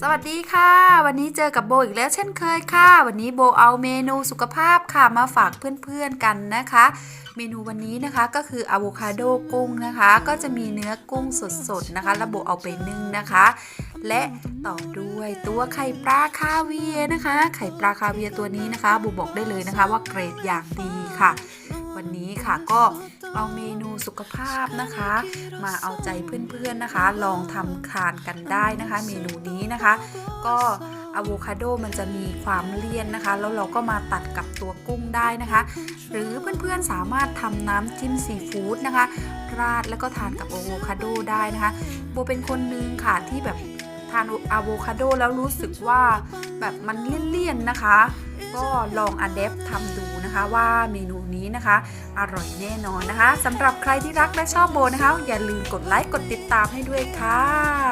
สวัสดีค่ะ วันนี้เจอกับโบอีกแล้วเช่นเคยค่ะ วันนี้โบเอาเมนูสุขภาพค่ะมาฝากเพื่อนๆกันนะคะ เมนูวันนี้นะคะก็คืออะโวคาโดกุ้งนะคะ ก็จะมีเนื้อกุ้งสดๆนะคะแล้วโบเอาไปนึ่งนะคะ และต่อด้วยตัวไข่ปลาคาเวียนะคะ ไข่ปลาคาเวียตัวนี้นะคะโบบอกได้เลยนะคะว่าเกรดอย่างดีค่ะ วันนี้ค่ะก็เอาเมนูสุขภาพนะคะ มาเอาใจเพื่อนๆนะคะ ลองทำทานกันได้นะคะ เมนูนี้นะคะ ก็อะโวคาโดมันจะมีความเลี่ยนนะคะ แล้วเราก็มาตัดกับตัวกุ้งได้นะคะ หรือเพื่อนๆสามารถทำน้ำจิ้มซีฟู้ดนะคะ ราดแล้วก็ทานกับอะโวคาโดได้นะคะโบเป็นคนนึงค่ะที่แบบทานอะโวคาโดแล้วรู้สึกว่าแบบมันเลี่ยนๆนะคะ ก็ลองอัดแอปทำดู นะคะว่าเมนูนี้นะคะ อร่อยแน่นอนนะคะสำหรับใครที่รักและชอบโบนะคะ อย่าลืมกดไลค์กดติดตามให้ด้วยค่ะ